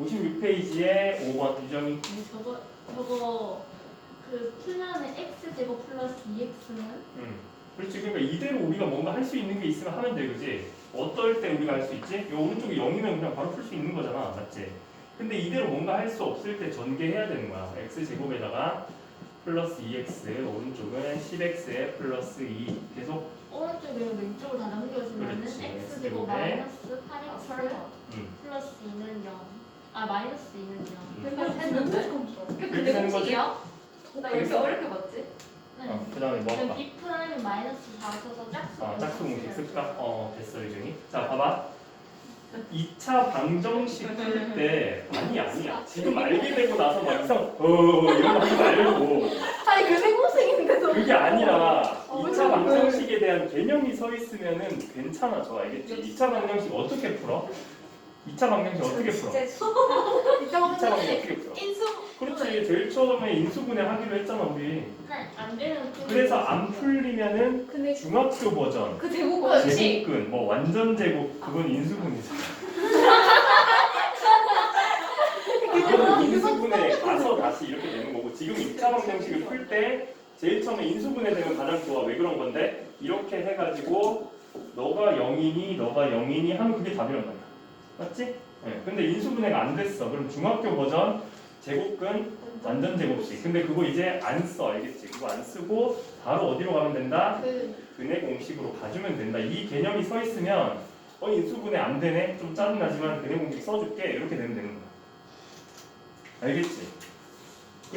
56페이지에 5번 유정이 저거 저거 그 풀면은 x 제곱 플러스 2x는 음. 그렇지 그러니까 이대로 우리가 뭔가 할 수 있는 게 있으면 하면 돼 그지 어떨 때 우리가 할 수 있지? 요 오른쪽이 0이면 그냥 바로 풀 수 있는 거잖아 맞지? 근데 이대로 뭔가 할 수 없을 때 전개해야 되는 거야 x 제곱에다가 플러스 2x 오른쪽은 10x에 플러스 2 계속 오른쪽에 왼쪽으로 다 넘겨주면은 그렇지. x 제곱 마이너스 8x 음. 플러스 2는 0. 아 마이너스 2는 0. 음. 했는데? 되는 거지? 나 이렇게 어렵게 봤지? 네. 어, 그 다음에 뭐 할까? b 프라임 마이너스 4 써서 짝수. 어, 짝수 공식 쓸까? 어, 됐어, 유정이. 자, 봐봐. 2차 방정식 풀 때, 아니, 아니야. 지금 알게 되고 나서 막 이상, 어, 이런 거 하지 말고. 아니 그 생고생인데도 그게 아니라, 어, 2차 방정식에 대한 개념이 서 있으면은 괜찮아, 저 알겠지? 2차 방정식 어떻게 풀어? 2차 방정식 어떻게 풀어? 2차 방정식 어떻게 풀어? 인수. 그렇지, 제일 처음에 인수분해 하기로 했잖아, 우리. 네, 안 되는. 그래서 안 풀리면은 근데 중학교 버전. 그 제곱 그렇지. 제곱근, 뭐 완전 제곱, 그건 인수분해잖아. 그거는 인수분해 가서 다시 이렇게 되는 거고 지금 2차 방정식을 풀 때 제일 처음에 인수분해 되면 가장 좋아. 왜 그런 건데? 이렇게 해가지고 너가 0이니 너가 0이니 하면 그게 답이란 말이야. 맞지? 네. 근데 인수분해가 안 됐어. 그럼 중학교 버전 제곱근 완전 제곱식. 근데 그거 이제 안 써. 알겠지? 그거 안 쓰고 바로 어디로 가면 된다? 그 근해 공식으로 가주면 된다. 이 개념이 서 있으면 어 인수분해 안 되네. 좀 짜증나지만 근해 공식 써줄게. 이렇게 되면 되는 거야. 알겠지?